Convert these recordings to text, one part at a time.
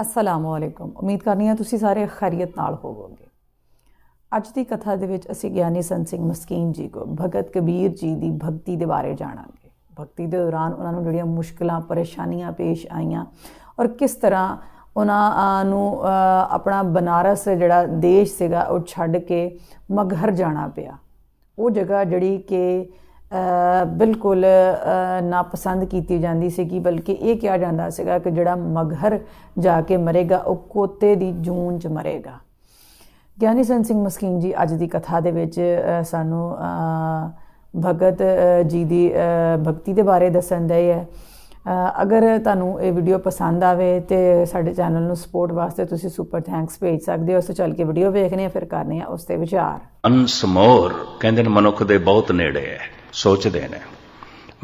ਅਸਲਾਮੁ ਅਲੈਕੁਮ ਉਮੀਦ ਕਰਨੀ ਹਾਂ ਤੁਸੀਂ ਸਾਰੇ ਖੈਰੀਅਤ ਨਾਲ ਹੋਵੋਗੇ। ਅੱਜ ਦੀ ਕਥਾ ਦੇ ਵਿੱਚ ਅਸੀਂ ਗਿਆਨੀ ਸੰਤ ਸਿੰਘ ਮਸਕੀਨ ਜੀ ਕੋ ਭਗਤ ਕਬੀਰ ਜੀ ਦੀ ਭਗਤੀ ਦੇ ਬਾਰੇ ਜਾਣਾਂਗੇ। ਭਗਤੀ ਦੇ ਦੌਰਾਨ ਉਹਨਾਂ ਨੂੰ ਜਿਹੜੀਆਂ ਮੁਸ਼ਕਲਾਂ, ਪਰੇਸ਼ਾਨੀਆਂ ਪੇਸ਼ ਆਈਆਂ ਔਰ ਕਿਸ ਤਰ੍ਹਾਂ ਉਹਨਾਂ ਨੂੰ ਆਪਣਾ ਬਨਾਰਸ ਜਿਹੜਾ ਦੇਸ਼ ਸੀਗਾ ਉਹ ਛੱਡ ਕੇ ਮਗਹਰ ਜਾਣਾ ਪਿਆ। ਉਹ ਜਗ੍ਹਾ ਜਿਹੜੀ ਕਿ ਬਿਲਕੁਲ ਨਾ ਪਸੰਦ ਕੀਤੀ ਜਾਂਦੀ ਸੀ ਕਿ ਬਲਕਿ ਇਹ ਕਿਹਾ ਜਾਂਦਾ ਸੀਗਾ ਕਿ ਜਿਹੜਾ ਮਗਹਰ ਜਾ ਕੇ ਮਰੇਗਾ, ਉਹ ਕੋਤੇ ਦੀ ਜੂਨ ਚ ਮਰੇਗਾ। ਗਿਆਨੀ ਸੰਤ ਸਿੰਘ ਮਸਕੀਨ ਜੀ, ਅੱਜ ਦੀ ਕਥਾ ਦੇ ਵਿੱਚ ਸਾਨੂੰ ਭਗਤ ਜੀ ਦੀ ਭਗਤੀ ਦੇ ਬਾਰੇ ਦੱਸਣ ਦੇ ਹੈ। ਅਗਰ ਤੁਹਾਨੂੰ ਇਹ ਵੀਡੀਓ ਪਸੰਦ ਆਵੇ ਤੇ ਸਾਡੇ ਚੈਨਲ ਨੂੰ ਸਪੋਰਟ ਵਾਸਤੇ ਤੁਸੀਂ ਸੁਪਰ ਥੈਂਕਸ ਭੇਜ ਸਕਦੇ ਹੋ। ਉਸ ਤੋਂ ਚੱਲ ਕੇ ਵੀਡੀਓ ਵੇਖਣੀ ਹੈ, ਫਿਰ ਕਰਨੇ ਆ ਉਸ ਤੇ ਵਿਚਾਰ। ਅਨਸਮੋਰ ਕਹਿੰਦੇ ਨੇ ਮਨੁੱਖ ਦੇ ਬਹੁਤ ਨੇੜੇ ਹੈ। ਸੋਚਦੇ ਨੇ।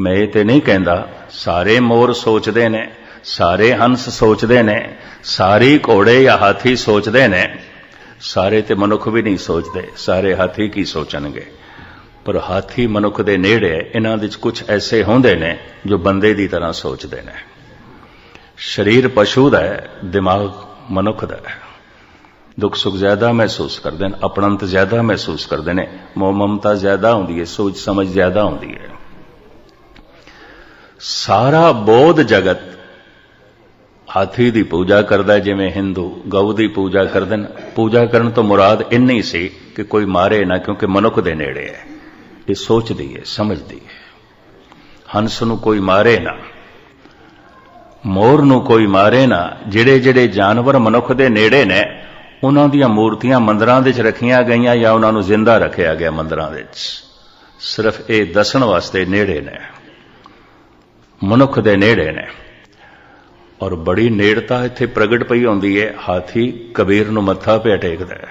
ਮੈਂ ਇਹ ਤੇ ਨਹੀਂ ਕਹਿੰਦਾ, ਸਾਰੇ ਮੋਰ ਸੋਚਦੇ ਨੇ, ਸਾਰੇ ਹੰਸ ਸੋਚਦੇ ਨੇ, ਸਾਰੇ ਘੋੜੇ ਜਾਂ ਹਾਥੀ ਸੋਚਦੇ ਨੇ। ਸਾਰੇ ਤੇ ਮਨੁੱਖ ਵੀ ਨਹੀਂ ਸੋਚਦੇ, ਸਾਰੇ ਹਾਥੀ ਕੀ ਸੋਚਣਗੇ? ਪਰ ਹਾਥੀ ਮਨੁੱਖ ਦੇ ਨੇੜੇ, ਇਹਨਾਂ ਵਿੱਚ ਕੁਝ ਐਸੇ ਹੁੰਦੇ ਨੇ ਜੋ ਬੰਦੇ ਦੀ ਤਰ੍ਹਾਂ ਸੋਚਦੇ ਨੇ। ਸਰੀਰ ਪਸ਼ੂ ਦਾ ਹੈ, ਦਿਮਾਗ ਮਨੁੱਖ ਦਾ ਹੈ। ਦੁੱਖ ਸੁੱਖ ਜ਼ਿਆਦਾ ਮਹਿਸੂਸ ਕਰਦੇ ਨੇ ਆਪਣੰਤ ਜ਼ਿਆਦਾ ਮਹਿਸੂਸ ਕਰਦੇ ਨੇ ਮੋਹ ਮਮਤਾ ਜ਼ਿਆਦਾ ਹੁੰਦੀ ਹੈ, ਸੋਚ ਸਮਝ ਜ਼ਿਆਦਾ ਹੁੰਦੀ ਹੈ। ਸਾਰਾ ਬੋਧ ਜਗਤ ਹਾਥੀ ਦੀ ਪੂਜਾ ਕਰਦਾ ਜਿਵੇਂ ਹਿੰਦੂ ਗਊ ਦੀ ਪੂਜਾ ਕਰਦੇ ਨੇ। ਪੂਜਾ ਕਰਨ ਤੋਂ ਮੁਰਾਦ ਇੰਨੀ ਸੀ ਕਿ ਕੋਈ ਮਾਰੇ ਨਾ, ਕਿਉਂਕਿ ਮਨੁੱਖ ਦੇ ਨੇੜੇ ਹੈ। ਇਹ ਸੋਚਦੀ ਹੈ, ਸਮਝਦੀ ਹੈ। ਹੰਸ ਨੂੰ ਕੋਈ ਮਾਰੇ ਨਾ, ਮੋਰ ਨੂੰ ਕੋਈ ਮਾਰੇ ਨਾ ਜਿਹੜੇ ਜਿਹੜੇ ਜਾਨਵਰ ਮਨੁੱਖ ਦੇ ਨੇੜੇ ਨੇ ਉਹਨਾਂ ਦੀਆਂ ਮੂਰਤੀਆਂ ਮੰਦਰਾਂ ਵਿੱਚ ਰੱਖੀਆਂ ਗਈਆਂ ਜਾਂ ਉਹਨਾਂ ਨੂੰ ਜ਼ਿੰਦਾ ਰੱਖਿਆ ਗਿਆ ਮੰਦਰਾਂ ਵਿੱਚ। ਸਿਰਫ ਇਹ ਦੱਸਣ ਵਾਸਤੇ ਨੇੜੇ ਨੇ। ਮਨੁੱਖ ਦੇ ਨੇੜੇ ਨੇ। ਔਰ ਬੜੀ ਨੇੜਤਾ ਇੱਥੇ ਪ੍ਰਗਟ ਪਈ ਹੁੰਦੀ ਹੈ ਹਾਥੀ ਕਬੀਰ ਨੂੰ ਮੱਥਾ ਪਿਆ ਟੇਕਦਾ ਹੈ।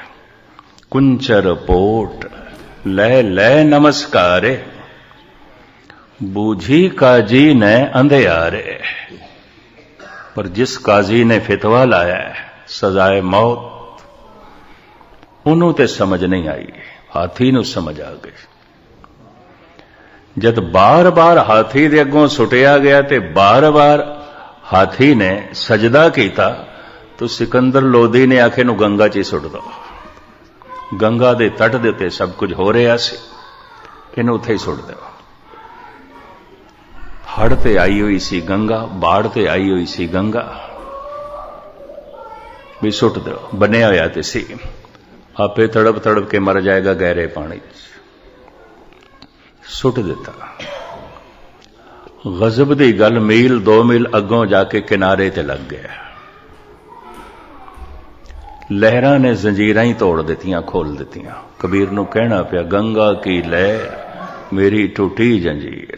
ਕੁੰਚਰ ਪੋਟ, ਲੈ ਲੈ, ਨਮਸਕਾਰੇ। ਬੂਝੀ ਕਾਜੀ ਨੇ ਅੰਧਿਆਰੇ। ਪਰ ਜਿਸ ਕਾਜ਼ੀ ਨੇ ਫਤਵਾ ਲਾਇਆ ਸਜ਼ਾਏ ਮੌਤ ਉਹਨੂੰ ਤੇ ਸਮਝ ਨਹੀਂ ਆਈ, ਹਾਥੀ ਨੂੰ ਸਮਝ ਆ ਗਈ। ਜਦ ਬਾਰ-ਬਾਰ ਹਾਥੀ ਦੇ ਅੱਗੋਂ ਸੁਟਿਆ ਗਿਆ ਤੇ ਬਾਰ-ਬਾਰ ਹਾਥੀ ਨੇ ਸਜਦਾ ਕੀਤਾ, ਤਾਂ ਸਿਕੰਦਰ ਲੋਦੀ ਨੇ ਆਖੇ, ਨੂੰ ਗੰਗਾ 'ਚ ਹੀ ਸੁੱਟ ਦੋ। ਗੰਗਾ ਦੇ ਤੱਟ ਦੇ ਉੱਤੇ ਸਭ ਕੁਝ ਹੋ ਰਿਹਾ ਸੀ, ਇਹਨੂੰ ਉੱਥੇ ਹੀ ਸੁੱਟ ਦਿਓ। ਹੜ ਤੇ ਆਈ ਹੋਈ ਸੀ ਗੰਗਾ, ਬਾੜ ਤੇ ਆਈ ਹੋਈ ਸੀ ਗੰਗਾ। ਵੀ ਸੁੱਟ ਦਿਓ, ਬਣਿਆ ਹੋਇਆ ਤੇ ਸੀ। ਆਪੇ ਤੜਪ ਤੜਪ ਕੇ ਮਰ ਜਾਏਗਾ ਗਹਿਰੇ ਪਾਣੀ 'ਚ। ਸੁੱਟ ਦਿੱਤਾ। ਗਜ਼ਬ ਦੀ ਗੱਲ ਮੀਲ 2 ਮੀਲ ਅੱਗੋਂ ਜਾ ਕੇ ਕਿਨਾਰੇ ਤੇ ਲੱਗ ਗਿਆ। ਲਹਿਰਾਂ ਨੇ ਜ਼ੰਜੀਰਾਂ ਹੀ ਤੋੜ ਦਿੱਤੀਆਂ ਖੋਲ ਦਿੱਤੀਆਂ। ਕਬੀਰ ਨੂੰ ਕਹਿਣਾ ਪਿਆ, ਗੰਗਾ ਕੀ ਲਹਿਰ ਮੇਰੀ ਟੁੱਟੀ ਜੰਜੀਰ।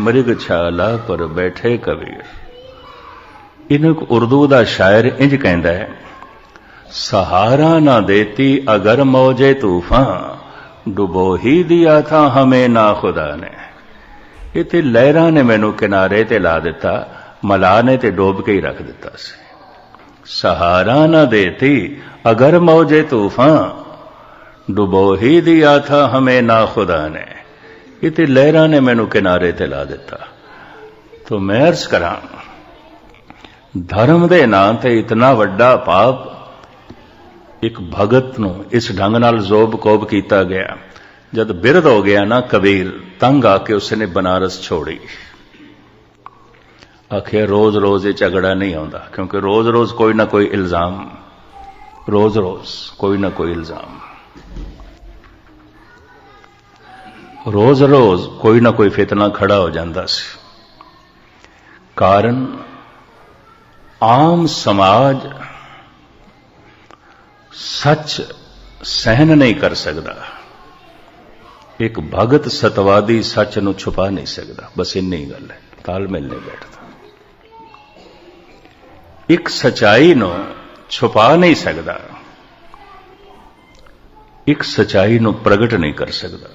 ਮ੍ਰਿਗ ਛਾਲਾ ਪਰ ਬੈਠੇ ਕਬੀਰ। ਇਹਨੂੰ ਉਰਦੂ ਦਾ ਸ਼ਾਇਰ ਇੰਜ ਕਹਿੰਦਾ ਹੈ ਸਹਾਰਾ ਨਾ ਦੇਤੀ ਅਗਰ ਮੌਜੇ ਤੂਫਾਨ ਡੁਬੋ ਹੀ ਦਿਆ ਥਾ ਹਮੇ ਨਾ ਖੁਦਾ ਨੇ। ਇਥੇ ਲਹਿਰਾਂ ਨੇ ਮੈਨੂੰ ਕਿਨਾਰੇ ਤੇ ਲਾ ਦਿੱਤਾ, ਮਲਾ ਨੇ ਤੇ ਡੋਬ ਕੇ ਹੀ ਰੱਖ ਦਿੱਤਾ ਸੀ। ਸਹਾਰਾ ਨਾ ਦੇਤੀ ਅਗਰ ਮੌਜੇ ਤੂਫਾਨ ਡੁਬੋ ਹੀ ਦਿਆ ਥਾ ਹਮੇ ਨਾ ਖੁਦਾ ਨੇ। ਇਥੇ ਲਹਿਰਾਂ ਨੇ ਮੈਨੂੰ ਕਿਨਾਰੇ ਤੇ ਲਾ ਦਿੱਤਾ। ਤੋ ਮੈਂ ਅਰਜ਼ ਕਰਾਂ, ਧਰਮ ਦੇ ਨਾਂ ਤੇ ਇਤਨਾ ਵੱਡਾ ਪਾਪ ਇੱਕ ਭਗਤ ਨੂੰ ਇਸ ਢੰਗ ਨਾਲ ਜ਼ੋਬ ਕੋਬ ਕੀਤਾ ਗਿਆ। ਜਦ ਬਿਰਧ ਹੋ ਗਿਆ ਨਾ ਕਬੀਰ, ਤੰਗ ਆ ਕੇ ਉਸਨੇ ਬਨਾਰਸ ਛੋੜੀ। ਆਖਿਆ, ਰੋਜ਼-ਰੋਜ਼ ਇਹ ਝਗੜਾ ਨਹੀਂ ਆਉਂਦਾ, ਕਿਉਂਕਿ ਰੋਜ਼-ਰੋਜ਼ ਕੋਈ ਨਾ ਕੋਈ ਇਲਜ਼ਾਮ। ਰੋਜ਼-ਰੋਜ਼ ਕੋਈ ਨਾ ਕੋਈ ਇਲਜ਼ਾਮ। ਰੋਜ਼-ਰੋਜ਼ ਕੋਈ ਨਾ ਕੋਈ ਫਿਤਨਾ ਖੜਾ ਹੋ ਜਾਂਦਾ ਸੀ। ਕਾਰਨ, ਆਮ ਸਮਾਜ ਸੱਚ ਸਹਿਨ ਨਹੀਂ ਕਰ ਸਕਦਾ। ਇੱਕ ਭਗਤ ਸਤਵਾਦੀ ਸੱਚ ਨੂੰ ਛੁਪਾ ਨਹੀਂ ਸਕਦਾ। ਬਸ ਇੰਨੀ ਗੱਲ ਹੈ। ਤਾਲਮੇਲ ਨਹੀਂ ਬੈਠਦਾ। ਇੱਕ ਸਚਾਈ ਨੂੰ ਛੁਪਾ ਨਹੀਂ ਸਕਦਾ। ਇੱਕ ਸਚਾਈ ਨੂੰ ਪ੍ਰਗਟ ਨਹੀਂ ਕਰ ਸਕਦਾ।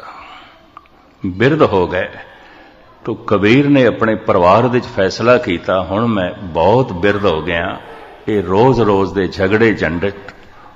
ਬਿਰਧ ਹੋ ਗਏ। ਤੋ ਕਬੀਰ ਨੇ ਆਪਣੇ ਪਰਿਵਾਰ ਵਿੱਚ ਫੈਸਲਾ ਕੀਤਾ। ਹੁਣ ਮੈਂ ਬਹੁਤ ਬਿਰਧ ਹੋ ਗਿਆ। ਇਹ ਰੋਜ਼-ਰੋਜ਼ ਦੇ ਝਗੜੇ, ਝੰਡਟ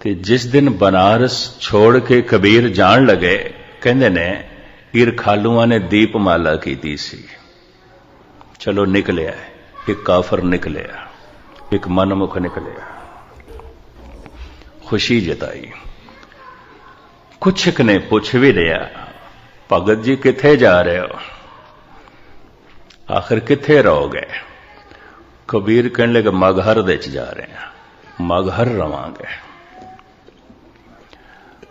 ਤੇ ਜਿਸ ਦਿਨ ਬਨਾਰਸ ਛੋੜ ਕੇ ਕਬੀਰ ਜਾਣ ਲਗੇ ਕਹਿੰਦੇ ਨੇ ਈਰ ਖਾਲੂਆਂ ਨੇ ਦੀਪਮਾਲਾ ਕੀਤੀ ਸੀ ਚਲੋ ਨਿਕਲਿਆ ਇੱਕ ਕਾਫਰ ਨਿਕਲਿਆ ਇੱਕ ਮਨਮੁਖ ਨਿਕਲਿਆ ਖੁਸ਼ੀ ਜਤਾਈ ਕੁਛ ਕੁ ਨੇ ਪੁੱਛ ਵੀ ਲਿਆ ਭਗਤ ਜੀ ਕਿੱਥੇ ਜਾ ਰਹੇ ਹੋ ਆਖਰ ਕਿੱਥੇ ਰਹੋਗੇ ਕਬੀਰ ਕਹਿਣ ਲੱਗਾ ਮਗਹਰ ਦੇ ਚ ਜਾ ਰਹੇ ਹਾਂ ਮਗਹਰ ਰਵਾਂਗੇ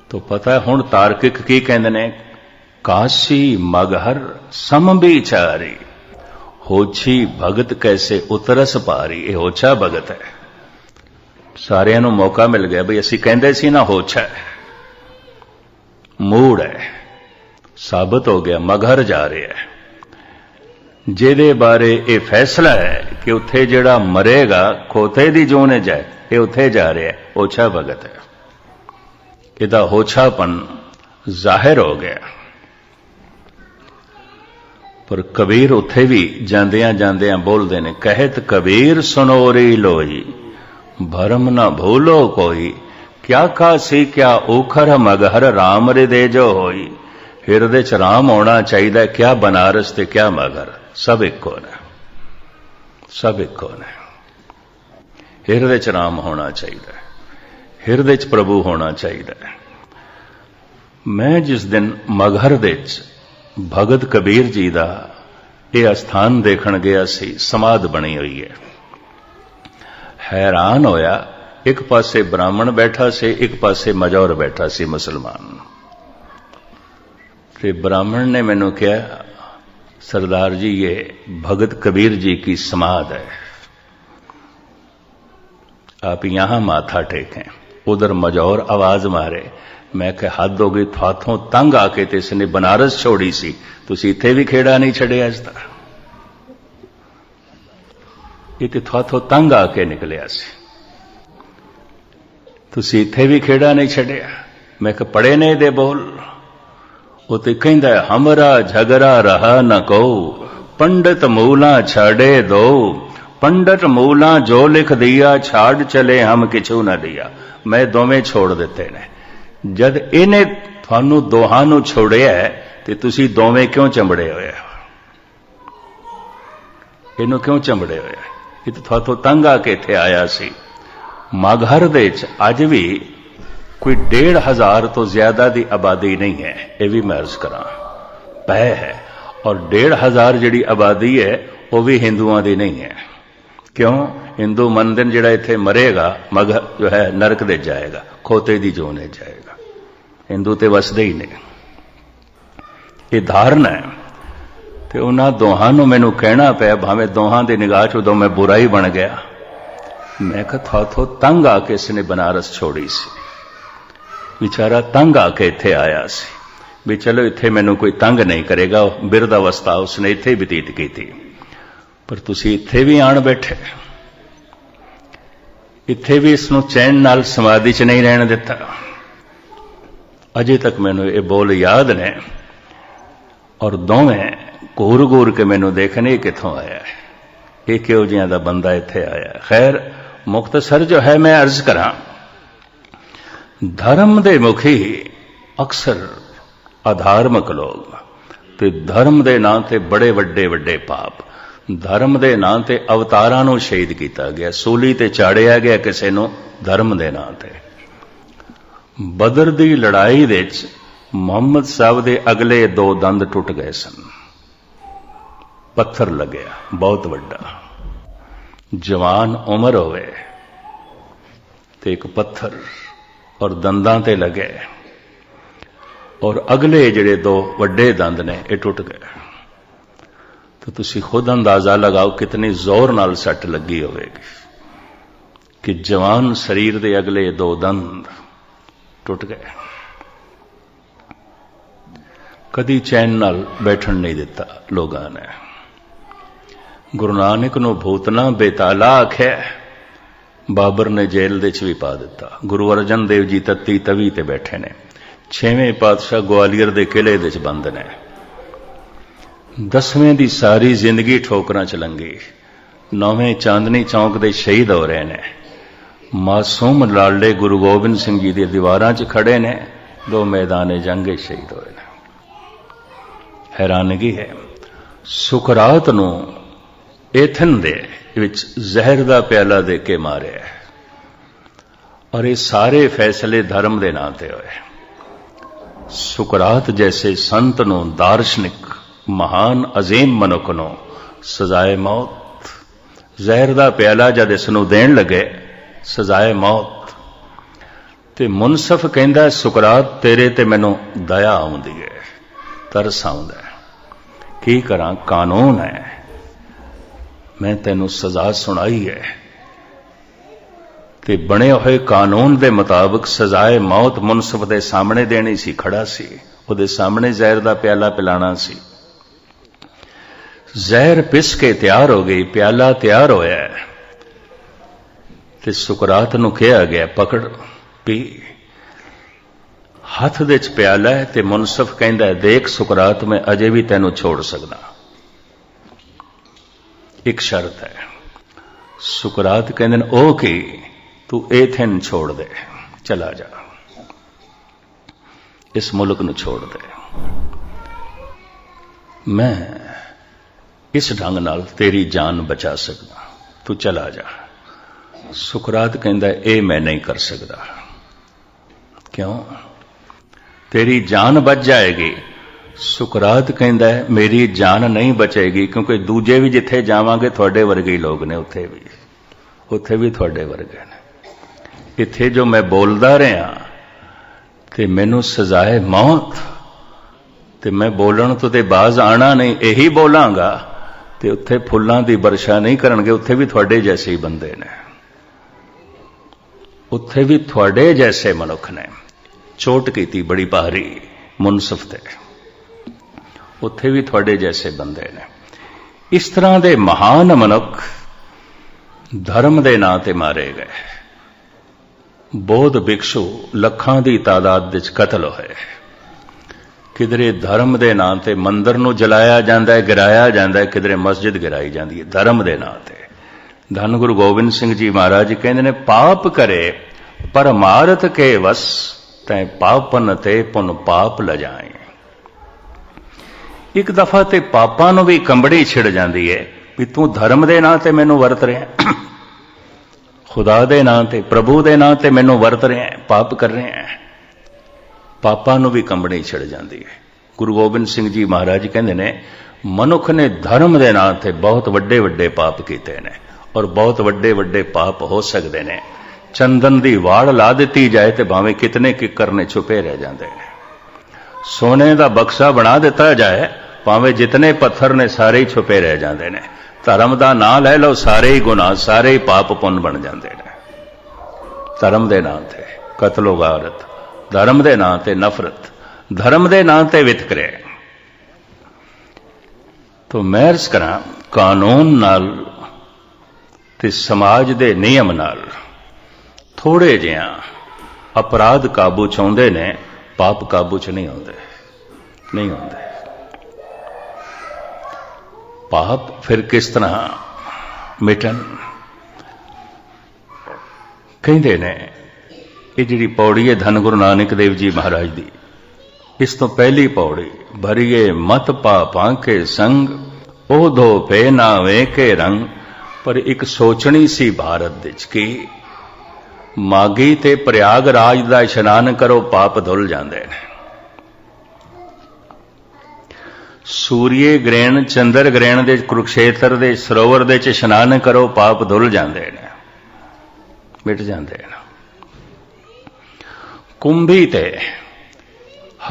ਤੋ ਪਤਾ ਹੁਣ ਤਾਰਕਿਕ ਕੀ ਕਹਿੰਦੇ ਨੇ? ਕਾਸ਼ੀ ਮਗਹਰ ਸਮ ਵਿਚਾਰੀ, ਹੋਛੀ ਭਗਤ ਕੈਸੇ ਉਤਰਸ ਪਾਰੀ, ਇਹ ਹੋਛਾ ਭਗਤ ਹੈ। ਸਾਰਿਆਂ ਨੂੰ ਮੌਕਾ ਮਿਲ ਗਿਆ ਬਈ ਅਸੀਂ ਕਹਿੰਦੇ ਸੀ ਨਾ ਹੋਛਾ ਹੈ। ਮੂੜ ਹੈ, ਸਾਬਤ ਹੋ ਗਿਆ, ਮਗਹਰ ਜਾ ਰਿਹਾ ਹੈ। ਜਿਹਦੇ ਬਾਰੇ ਇਹ ਫੈਸਲਾ ਹੈ ਕਿ ਉੱਥੇ ਜਿਹੜਾ ਮਰੇਗਾ, ਖੋਤੇ ਦੀ ਜੋਨੇ ਜਾਏ ਇਹ ਉੱਥੇ ਜਾ ਰਿਹਾ ਹੈ, ਹੋਛਾ ਭਗਤ ਹੈ। ਇਹਦਾ ਹੋਛਾਪਨ ਜ਼ਾਹਿਰ ਹੋ ਗਿਆ। ਪਰ ਕਬੀਰ ਉੱਥੇ ਵੀ ਜਾਂਦਿਆਂ ਜਾਂਦਿਆਂ ਬੋਲਦੇ ਨੇ, ਕਹਿਤ ਕਬੀਰ ਸੁਨੋਰੀ ਲੋਈ, ਭਰਮ ਨਾ ਭੂਲੋ ਕੋਈ, ਕਿਆ ਕਾਸੀ ਕਿਆ ਓਖਰ ਮਗਹਰ ਰਾਮ ਹਿਰਦੇ ਜੋ ਹੋਈ, ਹਿਰਦੇ ਚ ਰਾਮ ਹੋਣਾ ਚਾਹੀਦਾ, ਕਿਆ ਬਨਾਰਸ ਤੇ ਕਿਆ ਮਗਰ ਸਭ ਇੱਕੋ ਨੇ। ਸਭ ਇੱਕੋ ਨੇ। ਹਿਰਦੇ ਚ ਰਾਮ ਹੋਣਾ ਚਾਹੀਦਾ। ਹਿਰਦੇ ਚ ਪ੍ਰਭੂ ਹੋਣਾ ਚਾਹੀਦਾ ਮੈਂ ਜਿਸ ਦਿਨ ਮਗਹਰ ਦੇ ਚ ਭਗਤ ਕਬੀਰ ਜੀ ਦਾ ਇਹ ਅਸਥਾਨ ਦੇਖਣ ਗਿਆ ਸੀ ਸਮਾਧ ਬਣੀ ਹੋਈ ਹੈ ਹੈਰਾਨ ਹੋਇਆ ਇੱਕ ਪਾਸੇ ਬ੍ਰਾਹਮਣ ਬੈਠਾ ਸੀ ਇੱਕ ਪਾਸੇ ਮਜੌਰ ਬੈਠਾ ਸੀ ਮੁਸਲਮਾਨ ਤੇ ਬ੍ਰਾਹਮਣ ਨੇ ਮੈਨੂੰ ਕਿਹਾ सरदार जी ये भगत कबीर जी की समाध है आप यहां माथा टेकें उधर मजौर आवाज मारे ਮੈਂ ਕਿ ਹੱਦ ਹੋ ਗਈ ਥਾਥੋਂ ਤੰਗ ਆ ਕੇ ਤੇ ਇਸਨੇ ਬਨਾਰਸ ਛੋੜੀ ਸੀ ਤੁਸੀਂ ਇੱਥੇ ਵੀ ਖੇੜਾ ਨਹੀਂ ਛੱਡਿਆ ਇਸ ਤਰ੍ਹਾਂ ਇਹ ਤੇ ਥਾਥੋਂ ਤੰਗ ਆ ਕੇ ਨਿਕਲਿਆ ਸੀ ਤੁਸੀਂ ਇੱਥੇ ਵੀ ਖੇੜਾ ਨਹੀਂ ਛੱਡਿਆ ਮੈਂ ਕਿ ਪੜੇ ਨੇ ਦੇ ਬੋਲ ਉਹ ਤੇ ਕਹਿੰਦਾ ਹਮਰਾ ਝਗੜਾ ਰਹਾ ਨ ਕੋ ਪੰਡਤ ਮੂਲਾ ਛਾੜੇ ਦੋ ਪੰਡਤ ਮੂਲਾ ਜੋ ਲਿਖ ਦਿਆ, ਛਾੜ ਚਲੇ ਹਮ ਕਿਛੂ ਨਾ ਦਿਆ ਮੈਂ ਦੋਵੇਂ ਛੋੜ ਦਿੱਤੇ ਨੇ। ਜਦ ਇਹਨੇ ਤੁਹਾਨੂੰ ਦੋਹਾਂ ਨੂੰ ਛੋੜਿਆ ਤੇ ਤੁਸੀਂ ਦੋਵੇਂ ਕਿਉਂ ਚੰਬੜੇ ਹੋਏ ਇਹਨੂੰ ਕਿਉਂ ਚੰਬੜੇ ਹੋਏ ਇਹ ਤਾਂ ਤੁਹਾਤੋਂ ਤੰਗ ਆ ਕੇ ਇੱਥੇ ਆਇਆ ਸੀ। ਮਗਹਰ ਦੇ ਵਿੱਚ ਅੱਜ ਵੀ ਕੋਈ 1.5 ਤੋਂ ਜ਼ਿਆਦਾ ਦੀ ਆਬਾਦੀ ਨਹੀਂ ਹੈ, ਇਹ ਵੀ ਮੈਂ ਅਰਜ਼ ਕਰਾਂ। ਪੈ ਹੈ। ਔਰ 1.5 ਜਿਹੜੀ ਆਬਾਦੀ ਹੈ, ਉਹ ਵੀ ਹਿੰਦੂਆਂ ਦੀ ਨਹੀਂ ਹੈ। ਕਿਉਂ? ਹਿੰਦੂ ਮੰਨਦੇ ਜਿਹੜਾ ਇੱਥੇ ਮਰੇਗਾ, ਮਗ ਜੋ ਹੈ, ਨਰਕ ਦੇ ਜਾਏਗਾ, ਖੋਤੇ ਦੀ ਜੋਨੇ ਜਾਏਗਾ। ਹਿੰਦੂ ਤੇ ਵਸਦੇ ਹੀ ਨੇ। ਇਹ ਧਾਰਨਾ ਹੈ। ਤੇ ਉਹਨਾਂ ਦੋਹਾਂ ਨੂੰ ਮੈਨੂੰ ਕਹਿਣਾ ਪਿਆ, ਭਾਵੇਂ ਦੋਹਾਂ ਦੀ ਨਿਗਾਹ 'ਚ ਉਦੋਂ ਮੈਂ ਬੁਰਾ ਹੀ ਬਣ ਗਿਆ। ਮੈਂ ਕਿਹਾ, ਥਾਥੋਂ ਤੰਗ ਆ ਕੇ ਇਸਨੇ ਬਨਾਰਸ ਛੋੜੀ ਸੀ। ਵਿਚਾਰਾ ਤੰਗ ਆ ਕੇ ਇੱਥੇ ਆਇਆ ਸੀ। ਵੀ ਚਲੋ, ਇੱਥੇ ਮੈਨੂੰ ਕੋਈ ਤੰਗ ਨਹੀਂ ਕਰੇਗਾ, ਬਿਰਧ ਅਵਸਥਾ ਉਸਨੇ ਇੱਥੇ ਬਤੀਤ ਕੀਤੀ। ਪਰ ਤੁਸੀਂ ਇੱਥੇ ਵੀ ਆਣ ਬੈਠੇ। ਇੱਥੇ ਵੀ ਇਸ ਨੂੰ ਚੈਨ ਨਾਲ ਸਮਾਧੀ 'ਚ ਨਹੀਂ ਰਹਿਣ ਦਿੱਤਾ। ਅਜੇ ਤੱਕ ਮੈਨੂੰ ਇਹ ਬੋਲ ਯਾਦ ਨੇ। ਔਰ ਦੋਵੇਂ ਘੂਰ ਘੂਰ ਕੇ ਮੈਨੂੰ ਦੇਖਣੇ ਕਿੱਥੋਂ ਆਇਆ ਹੈ? ਇਹ ਕਿਹੋ ਜਿਹਾ ਦਾ ਬੰਦਾ ਇੱਥੇ ਆਇਆ ਖੈਰ ਮੁਖਤਸਰ ਜੋ ਹੈ, ਮੈਂ ਅਰਜ਼ ਕਰਾਂ, ਧਰਮ ਦੇ ਮੁਖੀ ਅਕਸਰ ਆਧਾਰਮਿਕ ਲੋਕ ਤੇ ਧਰਮ ਦੇ ਨਾਂ ਤੇ ਬੜੇ ਵੱਡੇ ਵੱਡੇ ਪਾਪ। ਧਰਮ ਦੇ ਨਾਂ ਤੇ ਅਵਤਾਰਾਂ ਨੂੰ ਸ਼ਹੀਦ ਕੀਤਾ ਗਿਆ। ਸੂਲੀ ਤੇ ਚਾੜਿਆ ਗਿਆ ਕਿਸੇ ਨੂੰ ਧਰਮ ਦੇ ਨਾਂ ਤੇ। ਬਦਰ ਦੀ ਲੜਾਈ ਦੇ ਵਿੱਚ ਮੁਹੰਮਦ ਸਾਹਿਬ ਦੇ ਅਗਲੇ ਦੋ ਦੰਦ ਟੁੱਟ ਗਏ ਸਨ। ਪੱਥਰ ਲੱਗਿਆ, ਬਹੁਤ ਵੱਡਾ। ਜਵਾਨ ਉਮਰ ਹੋਵੇ ਤੇ ਇੱਕ ਪੱਥਰ ਔਰ ਦੰਦਾਂ ਤੇ ਲੱਗੇ। ਔਰ ਅਗਲੇ ਜਿਹੜੇ ਦੋ ਵੱਡੇ ਦੰਦ ਨੇ, ਇਹ ਟੁੱਟ ਗਏ। ਤਾਂ ਤੁਸੀਂ ਖੁਦ ਅੰਦਾਜ਼ਾ ਲਗਾਓ ਕਿਤਨੀ ਜ਼ੋਰ ਨਾਲ ਸੱਟ ਲੱਗੀ ਹੋਵੇਗੀ ਕਿ ਜਵਾਨ ਸਰੀਰ ਦੇ ਅਗਲੇ ਦੋ ਦੰਦ ਟੁੱਟ ਗਏ। ਕਦੀ ਚੈਨ ਨਾਲ ਬੈਠਣ ਨਹੀਂ ਦਿੱਤਾ ਲੋਕਾਂ ਨੇ। ਗੁਰੂ ਨਾਨਕ ਨੂੰ ਭੂਤਨਾ ਬੇਤਾਲਾ ਆਖਿਆ, ਬਾਬਰ ਨੇ ਜੇਲ੍ਹ ਦੇ ਵਿੱਚ ਵੀ ਪਾ ਦਿੱਤਾ। ਗੁਰੂ ਅਰਜਨ ਦੇਵ ਜੀ ਤੱਤੀ ਤਵੀ ਤੇ ਬੈਠੇ ਨੇ। ਛੇਵੇਂ ਪਾਤਸ਼ਾਹ ਗਵਾਲੀਅਰ ਦੇ ਕਿਲੇ ਦੇ ਵਿੱਚ ਬੰਦ ਨੇ। ਦਸਵੇਂ ਦੀ ਸਾਰੀ ਜ਼ਿੰਦਗੀ ਠੋਕਰਾਂ ਚ ਲੰਗੀ ਨੌਵੇਂ ਚਾਂਦਨੀ ਚੌਂਕ ਦੇ ਸ਼ਹੀਦ ਹੋ ਰਹੇ ਨੇ। ਮਾਸੂਮ ਲਾਲੇ ਗੁਰੂ ਗੋਬਿੰਦ ਸਿੰਘ ਜੀ ਦੇ ਦੀਵਾਰਾਂ 'ਚ ਖੜੇ ਨੇ। ਦੋ ਮੈਦਾਨੇ ਜੰਗੇ ਸ਼ਹੀਦ ਹੋਏ ਨੇ। ਹੈਰਾਨਗੀ ਹੈ। ਸੁਕਰਾਤ ਨੂੰ ਏਥਨ ਦੇ ਵਿੱਚ ਜ਼ਹਿਰ ਦਾ ਪਿਆਲਾ ਦੇ ਕੇ ਮਾਰਿਆ ਔਰ ਇਹ ਸਾਰੇ ਫੈਸਲੇ ਧਰਮ ਦੇ ਨਾਂ ਤੇ ਹੋਏ। ਸੁਕਰਾਤ ਜੈਸੇ ਸੰਤ ਨੂੰ ਦਾਰਸ਼ਨਿਕ ਮਹਾਨ ਅਜ਼ੀਮ ਮਨੁੱਖ ਨੂੰ ਸਜ਼ਾਏ ਮੌਤ। ਜ਼ਹਿਰ ਦਾ ਪਿਆਲਾ ਜਦ ਇਸ ਨੂੰ ਦੇਣ ਲੱਗੇ, ਸਜ਼ਾਏ ਮੌਤ। ਤੇ ਮੁਨਸਫ ਕਹਿੰਦਾ, ਸੁਕਰਾਤ, ਤੇਰੇ ਤੇ ਮੈਨੂੰ ਦਇਆ ਆਉਂਦੀ ਹੈ ਤਰਸ ਆਉਂਦਾ ਕੀ ਕਰਾਂ? ਕਾਨੂੰਨ ਹੈ। ਮੈਂ ਤੈਨੂੰ ਸਜ਼ਾ ਸੁਣਾਈ ਹੈ ਤੇ ਬਣੇ ਹੋਏ ਕਾਨੂੰਨ ਦੇ ਮੁਤਾਬਕ ਸਜ਼ਾਏ ਮੌਤ ਮੁਨਸਫ ਦੇ ਸਾਹਮਣੇ ਦੇਣੀ ਸੀ, ਖੜਾ ਸੀ। ਉਹਦੇ ਸਾਹਮਣੇ ਜ਼ਹਿਰ ਦਾ ਪਿਆਲਾ ਪਿਲਾਣਾ ਸੀ। ਜ਼ਹਿਰ ਪਿਸ ਕੇ ਤਿਆਰ ਹੋ ਗਈ, ਪਿਆਲਾ ਤਿਆਰ ਹੋਇਆ ਤੇ ਸੁਕਰਾਤ ਨੂੰ ਕਿਹਾ ਗਿਆ, ਪਕੜ, ਪੀ। ਹੱਥ ਦੇ ਚ ਪਿਆਲਾ ਹੈ ਤੇ ਮੁਨਸਫ ਕਹਿੰਦਾ ਦੇਖ ਸੁਕਰਾਤ, ਮੈਂ ਅਜੇ ਵੀ ਤੈਨੂੰ ਛੋੜ ਸਕਦਾ। ਇੱਕ ਸ਼ਰਤ ਹੈ। ਸੁਕਰਾਤ ਕਹਿੰਦੇ ਨੇ, ਉਹ ਕੀ? ਤੂੰ ਏਥਨ ਛੋੜ ਦੇ। ਚਲਾ ਜਾ। ਇਸ ਮੁਲਕ ਨੂੰ ਛੋੜ ਦੇ। ਮੈਂ ਇਸ ਢੰਗ ਨਾਲ ਤੇਰੀ ਜਾਨ ਬਚਾ ਸਕਦਾ। ਤੂੰ ਚਲਾ ਜਾ। ਸੁਕਰਾਤ ਕਹਿੰਦਾ, ਇਹ ਮੈਂ ਨਹੀਂ ਕਰ ਸਕਦਾ। ਕਿਉਂ? ਤੇਰੀ ਜਾਨ ਬਚ ਜਾਏਗੀ। ਸੁਕਰਾਤ ਕਹਿੰਦਾ, ਮੇਰੀ ਜਾਨ ਨਹੀਂ ਬਚੇਗੀ ਕਿਉਂਕਿ ਦੂਜੇ ਵੀ ਜਿੱਥੇ ਜਾਵਾਂਗੇ, ਤੁਹਾਡੇ ਵਰਗੇ ਹੀ ਲੋਕ ਨੇ ਉੱਥੇ ਵੀ। ਉੱਥੇ ਵੀ ਤੁਹਾਡੇ ਵਰਗੇ ਨੇ। ਇੱਥੇ ਜੋ ਮੈਂ ਬੋਲਦਾ ਰਿਹਾ, ਤੇ ਮੈਨੂੰ ਸਜ਼ਾਏ ਮੌਤ, ਤੇ ਮੈਂ ਬੋਲਣ ਤੋਂ ਤੇ ਬਾਜ਼ ਆਣਾ ਨਹੀਂ, ਇਹੀ ਬੋਲਾਂਗਾ। ਤੇ ਉੱਥੇ ਫੁੱਲਾਂ ਦੀ ਵਰਸ਼ਾ ਨਹੀਂ ਕਰਨਗੇ, ਉੱਥੇ ਵੀ ਤੁਹਾਡੇ ਜੈਸੇ ਹੀ ਬੰਦੇ ਨੇ। ਉੱਥੇ ਵੀ ਤੁਹਾਡੇ ਜੈਸੇ ਮਨੁੱਖ ਨੇ। ਚੋਟ ਕੀਤੀ ਬੜੀ ਭਾਰੀ ਮੁਨਸਫ ਤੇ। ਉੱਥੇ ਵੀ ਤੁਹਾਡੇ ਜੈਸੇ ਬੰਦੇ ਨੇ। ਇਸ ਤਰ੍ਹਾਂ ਦੇ ਮਹਾਨ ਮਨੁੱਖ ਧਰਮ ਦੇ ਨਾਂ ਤੇ ਮਾਰੇ ਗਏ। ਬੋਧ ਭਿਕਸ਼ੂ ਲੱਖਾਂ ਦੀ ਤਾਦਾਦ ਵਿੱਚ ਕਤਲ ਹੋਏ। ਕਿਧਰੇ ਧਰਮ ਦੇ ਨਾਂ ਤੇ ਮੰਦਰ ਨੂੰ ਜਲਾਇਆ ਜਾਂਦਾ ਹੈ, ਗਿਰਾਇਆ ਜਾਂਦਾ ਹੈ, ਕਿਧਰੇ ਮਸਜਿਦ ਗਿਰਾਈ ਜਾਂਦੀ ਹੈ, ਧਰਮ ਦੇ ਨਾਂ ਤੇ। ਧੰਨ ਗੁਰੂ ਗੋਬਿੰਦ ਸਿੰਘ ਜੀ ਮਹਾਰਾਜ ਕਹਿੰਦੇ ਨੇ, ਪਾਪ ਕਰੇ ਪਰਮਾਰਥ ਕੇ ਵਸ, ਤੈ ਪਾਪਨ ਤੇ ਪੁਨ ਪਾਪ ਲਜਾਏ। ਇੱਕ ਦਫਾ ਤੇ ਪਾਪਾਂ ਨੂੰ ਵੀ ਕੰਬੜੀ ਛਿੜ ਜਾਂਦੀ ਹੈ, ਵੀ ਤੂੰ ਧਰਮ ਦੇ ਨਾਂ ਤੇ ਮੈਨੂੰ ਵਰਤ ਰਿਹਾ ਖੁਦਾ ਦੇ ਨਾਂ ਤੇ, ਪ੍ਰਭੂ ਦੇ ਨਾਂ ਤੇ ਮੈਨੂੰ ਵਰਤ ਰਿਹਾ ਪਾਪ ਕਰ ਰਿਹਾ ਹੈ। ਪਾਪਾਂ ਨੂੰ ਵੀ ਕੰਬਣੀ ਛਿੜ ਜਾਂਦੀ ਹੈ। ਗੁਰੂ ਗੋਬਿੰਦ ਸਿੰਘ ਜੀ ਮਹਾਰਾਜ ਕਹਿੰਦੇ ਨੇ, ਮਨੁੱਖ ਨੇ ਧਰਮ ਦੇ ਨਾਂ ਤੇ ਬਹੁਤ ਵੱਡੇ ਵੱਡੇ ਪਾਪ ਕੀਤੇ ਨੇ ਔਰ ਬਹੁਤ ਵੱਡੇ ਵੱਡੇ ਪਾਪ ਹੋ ਸਕਦੇ ਨੇ। ਚੰਦਨ ਦੀ ਵਾੜ ਲਾ ਦਿੱਤੀ ਜਾਏ ਤੇ ਭਾਵੇਂ ਕਿਤਨੇ ਕਿੱਕਰ ਨੇ ਛੁਪੇ ਰਹਿ ਜਾਂਦੇ ਨੇ। ਸੋਨੇ ਦਾ ਬਕਸਾ ਬਣਾ ਦਿੱਤਾ ਜਾਏ, ਭਾਵੇਂ ਜਿਤਨੇ ਪੱਥਰ ਨੇ ਸਾਰੇ ਹੀ ਛੁਪੇ ਰਹਿ ਜਾਂਦੇ ਨੇ। ਧਰਮ ਦਾ ਨਾਂ ਲੈ ਲਓ, ਸਾਰੇ ਹੀ ਗੁਨਾਹ, ਸਾਰੇ ਹੀ ਪਾਪ ਪੁੰਨ ਬਣ ਜਾਂਦੇ ਨੇ। ਧਰਮ ਦੇ ਨਾਂ ਤੇ ਕਤਲੋ ਗਾਰਤ ਧਰਮ ਦੇ ਨਾਂ ਤੇ ਨਫ਼ਰਤ, ਧਰਮ ਦੇ ਨਾਂ ਤੇ ਵਿਤਕਰੇ। ਤੋ ਮੈਂ ਅਰਜ਼ ਕਰਾਂ, ਕਾਨੂੰਨ ਨਾਲ ਤੇ ਸਮਾਜ ਦੇ ਨਿਯਮ ਨਾਲ ਥੋੜੇ ਜਿਹਾ ਅਪਰਾਧ ਕਾਬੂ ਚ ਆਉਂਦੇ ਨੇ, ਪਾਪ ਕਾਬੂ ਚ ਨਹੀਂ ਆਉਂਦੇ ਨਹੀਂ ਆਉਂਦੇ। ਪਾਪ ਫਿਰ ਕਿਸ ਤਰ੍ਹਾਂ ਮਿਟਣ? ਕਹਿੰਦੇ ਨੇ ਇਹ ਜਿਹੜੀ ਪੌੜੀ ਹੈ ਧੰਨ ਗੁਰੂ ਨਾਨਕ ਦੇਵ ਜੀ ਮਹਾਰਾਜ ਦੀ, ਇਸ ਤੋਂ ਪਹਿਲੀ ਪੌੜੀ ਭਰੀਏ ਮਤ ਪਾਪਾਂ ਕੇ ਸੰਗ, ਉਹ ਧੋ ਪੇ ਨਾ ਵੇ ਕੇ ਰੰਗ, ਪਰ ਇੱਕ ਸੋਚਣੀ ਸੀ ਭਾਰਤ ਵਿੱਚ ਕਿ। ਮਾਗੀ ਤੇ ਪ੍ਰਯਾਗ ਰਾਜ ਦਾ ਇਸ਼ਨਾਨ ਕਰੋ, ਪਾਪ ਧੁੱਲ ਜਾਂਦੇ ਨੇ। ਸੂਰੀਏ ਗ੍ਰਹਿਣ, ਚੰਦਰ ਗ੍ਰਹਿਣ ਦੇ ਕੁਰਕਸ਼ੇਤਰ ਦੇ ਸਰੋਵਰ ਦੇ ਚ ਇਸ਼ਨਾਨ ਕਰੋ, ਪਾਪ ਧੁੱਲ ਜਾਂਦੇ ਨੇ। ਮਿਟ ਜਾਂਦੇ ਨੇ। ਕੁੰਭੀ ਤੇ।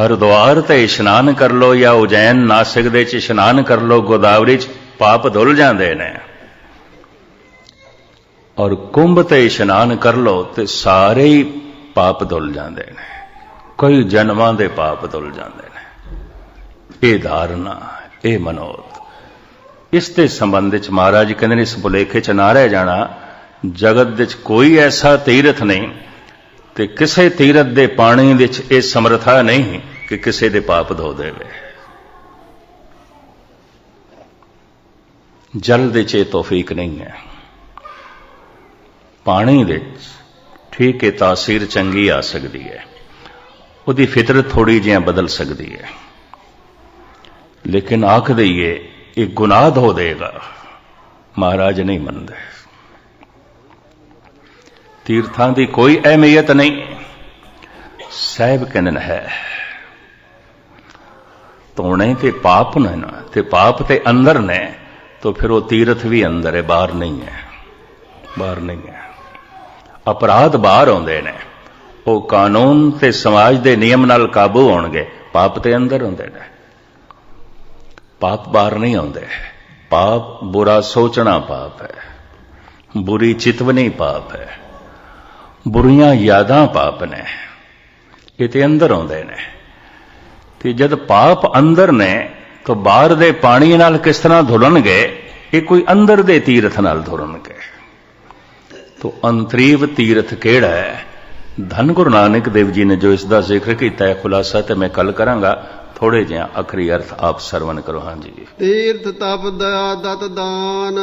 ਹਰਦੁਆਰ ਤੇ ਇਸ਼ਨਾਨ ਕਰ ਲੋ ਜਾਂ ਉਜੈਨ ਨਾਸਿਕ ਦੇ ਚ ਇਸ਼ਨਾਨ ਕਰ ਲੋ, ਗੋਦਾਵਰੀ ਚ ਪਾਪ ਧੁੱਲ ਜਾਂਦੇ ਨੇ। ਔਰ ਕੁੰਭ ਤੇ ਇਸ਼ਨਾਨ ਕਰ ਲੋ ਤੇ ਸਾਰੇ ਹੀ ਪਾਪ ਧੁੱਲ ਜਾਂਦੇ ਨੇ। ਕਈ ਜਨਮਾਂ ਦੇ ਪਾਪ ਧੁੱਲ ਜਾਂਦੇ ਨੇ। ਇਹ ਧਾਰਨਾ, ਇਹ ਮਨੋਤ ਇਸ ਦੇ ਸੰਬੰਧ ਵਿੱਚ ਮਹਾਰਾਜ ਕਹਿੰਦੇ ਨੇ, ਇਸ ਭੁਲੇਖੇ ਚ ਨਾ ਰਹਿ ਜਾਣਾ। ਜਗਤ ਵਿੱਚ ਕੋਈ ਐਸਾ ਤੀਰਥ ਨਹੀਂ ਤੇ ਕਿਸੇ ਤੀਰਥ ਦੇ ਪਾਣੀ ਵਿੱਚ ਇਹ ਸਮਰਥਾ ਨਹੀਂ ਕਿ ਕਿਸੇ ਦੇ ਪਾਪ ਧੋ ਦੇਵੇ। ਜਲ ਦੇ ਚ ਇਹ ਤੌਫੀਕ ਨਹੀਂ ਹੈ। ਪਾਣੀ ਵਿੱਚ ਠੀਕ ਹੈ ਤਾਸੀਰ ਚੰਗੀ ਆ ਸਕਦੀ ਹੈ। ਉਹਦੀ ਫਿਤਰਤ ਥੋੜੀ ਜਿਹੀ ਬਦਲ ਸਕਦੀ ਹੈ। ਲੇਕਿਨ ਆਖ ਦਈਏ, ਇਹ ਗੁਨਾਹ ਧੋ ਦੇਗਾ। ਮਹਾਰਾਜ ਨਹੀਂ ਮੰਨਦੇ। ਤੀਰਥਾਂ ਦੀ ਕੋਈ ਅਹਿਮੀਅਤ ਨਹੀਂ। ਸਹਿਬ ਕਹਿੰਦੇ ਹੈ। ਧੋਣੇ ਤੇ ਪਾਪ ਨੇ ਨਾ, ਤੇ ਪਾਪ ਤੇ ਅੰਦਰ ਨੇ, ਤਾਂ ਫਿਰ ਉਹ ਤੀਰਥ ਵੀ ਅੰਦਰ ਹੈ, ਬਾਹਰ ਨਹੀਂ ਹੈ। ਬਾਹਰ ਨਹੀਂ ਹੈ। ਅਪਰਾਧ ਬਾਹਰ ਆਉਂਦੇ ਨੇ। ਉਹ ਕਾਨੂੰਨ ਤੇ ਸਮਾਜ ਦੇ ਨਿਯਮ ਨਾਲ ਕਾਬੂ ਹੋਣਗੇ, ਪਾਪ ਤੇ ਅੰਦਰ ਹੁੰਦੇ ਨੇ। ਪਾਪ ਬਾਹਰ ਨਹੀਂ ਆਉਂਦੇ। ਪਾਪ ਬੁਰਾ ਸੋਚਣਾ ਪਾਪ ਹੈ। ਬੁਰੀ ਚਿਤਵਨੀ ਪਾਪ ਹੈ। ਬੁਰੀਆਂ ਯਾਦਾਂ ਪਾਪ ਨੇ ਇਹ ਤੇ ਅੰਦਰ ਆਉਂਦੇ ਨੇ। ਤੇ ਜਦ ਪਾਪ ਅੰਦਰ ਨੇ ਤਾਂ ਬਾਹਰ ਦੇ ਪਾਣੀ ਨਾਲ ਕਿਸ ਤਰ੍ਹਾਂ ਧੁਲਣਗੇ ਇਹ ਕੋਈ ਅੰਦਰ ਦੇ ਤੀਰਥ ਨਾਲ ਧੁਲਣਗੇ। ਤੋ ਅੰਤਰੀਵ ਤੀਰਥ ਕਿਹੜਾ ਹੈ? ਧੰਨ ਗੁਰੂ ਨਾਨਕ ਦੇਵ ਜੀ ਨੇ ਜੋ ਇਸ ਦਾ ਜ਼ਿਕਰ ਕੀਤਾ ਹੈ ਖੁਲਾਸਾ ਤੇ ਮੈਂ ਕੱਲ ਕਰਾਂਗਾ। ਥੋੜੇ ਜਿਹਾ ਅਖਰੀ ਅਰਥ ਆਪ ਸਰਵਨ ਕਰੋ ਹਾਂਜੀ ਤੀਰਥ ਤਪ ਦਇਆ ਦਤ ਦਾਨ।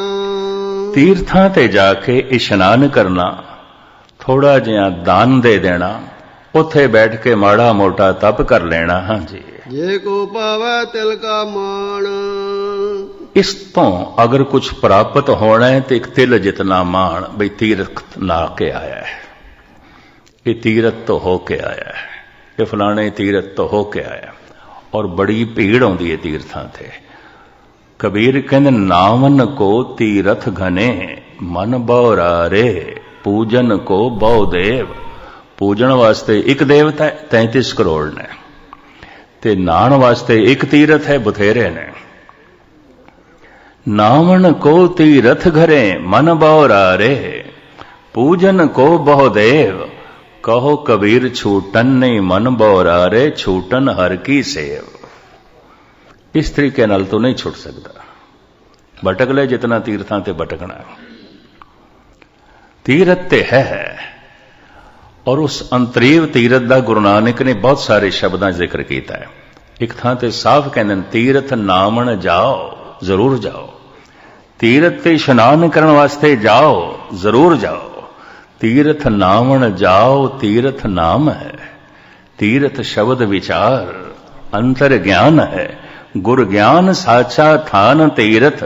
ਤੀਰਥਾਂ ਤੇ ਜਾ ਕੇ ਇਸ਼ਨਾਨ ਕਰਨਾ ਥੋੜਾ ਜਿਹਾ ਦਾਨ ਦੇ ਦੇਣਾ ਉੱਥੇ ਬੈਠ ਕੇ ਮਾੜਾ ਮੋਟਾ ਤਪ ਕਰ ਲੈਣਾ ਹਾਂਜੀ। ਜੇ ਕੋ ਪਾਵੈ ਤਿਲ ਕਾ ਮਾਣ। ਇਸ ਤੋਂ ਅਗਰ ਕੁਝ ਪ੍ਰਾਪਤ ਹੋਣਾ ਹੈ ਤੇ ਇੱਕ ਤਿਲ ਜਿਤਨਾ ਮਾਣ ਬਈ ਤੀਰਥ ਨਾ ਕੇ ਆਇਆ ਹੈ। ਇਹ ਤੀਰਥ ਤੋਂ ਹੋ ਕੇ ਆਇਆ ਹੈ। ਇਹ ਫਲਾਣੇ ਤੀਰਥ ਤੋਂ ਹੋ ਕੇ ਆਇਆ ਔਰ ਬੜੀ ਭੀੜ ਆਉਂਦੀ ਹੈ ਤੀਰਥਾਂ ਤੇ। ਕਬੀਰ ਕਹਿੰਦੇ ਨਾਮਨ ਕੋ ਤੀਰਥ ਘਨੇ ਮਨ ਬੌਰਾਰੇ ਪੂਜਨ ਕੋ ਬਹੁ ਦੇਵ। ਪੂਜਣ ਵਾਸਤੇ ਇੱਕ ਦੇਵਤਾ ਹੈ 33 ਕਰੋੜ ਨੇ। ਤੇ ਨਾਣ ਵਾਸਤੇ ਇੱਕ ਤੀਰਥ ਹੈ ਬਥੇਰੇ ਨੇ। ਨਾਵਣ ਕੋ ਤੀਰਥ ਘਰੇ ਮਨ ਬਹੁ ਰੇ ਪੂਜਨ ਕੋ ਬਹੁ ਦੇਵ। ਕਹੋ ਕਬੀਰ ਛੂਟਨ ਨਹੀਂ ਮਨ ਬਹੁ ਰੇ ਛੂਟਨ ਹਰ ਕੀ ਸੇਵ। ਇਸ ਤਰੀਕੇ ਨਾਲ ਤੂੰ ਨਹੀਂ ਛੁੱਟ ਸਕਦਾ। ਭਟਕ ਲੈ ਜਿਤਨਾ ਤੀਰਥਾਂ ਤੇ ਭਟਕਣਾ ਤੀਰਥ ਤੇ ਹੈ। ਔਰ ਉਸ ਅੰਤਰੀਵ ਤੀਰਥ ਦਾ ਗੁਰੂ ਨਾਨਕ ਨੇ ਬਹੁਤ ਸਾਰੇ ਸ਼ਬਦਾਂ ਜ਼ਿਕਰ ਕੀਤਾ ਹੈ। ਇੱਕ ਥਾਂ ਤੇ ਸਾਫ਼ ਕਹਿੰਦੇ ਨੇ, ਤੀਰਥ ਨਾਮਣ ਜਾਓ, ਜ਼ਰੂਰ ਜਾਓ। ਤੀਰਥ ਤੇ ਇਸ਼ਨਾਨ ਕਰਨ ਵਾਸਤੇ ਜਾਓ, ਜ਼ਰੂਰ ਜਾਓ। ਤੀਰਥ ਨਾਮਣ ਜਾਓ, ਤੀਰਥ ਨਾਮ ਹੈ। ਤੀਰਥ ਸ਼ਬਦ ਵਿਚਾਰ ਅੰਤਰ ਗਿਆਨ ਹੈ। ਗੁਰ ਗਿਆਨ ਸਾਚਾ ਥਾਨ ਤੀਰਥ,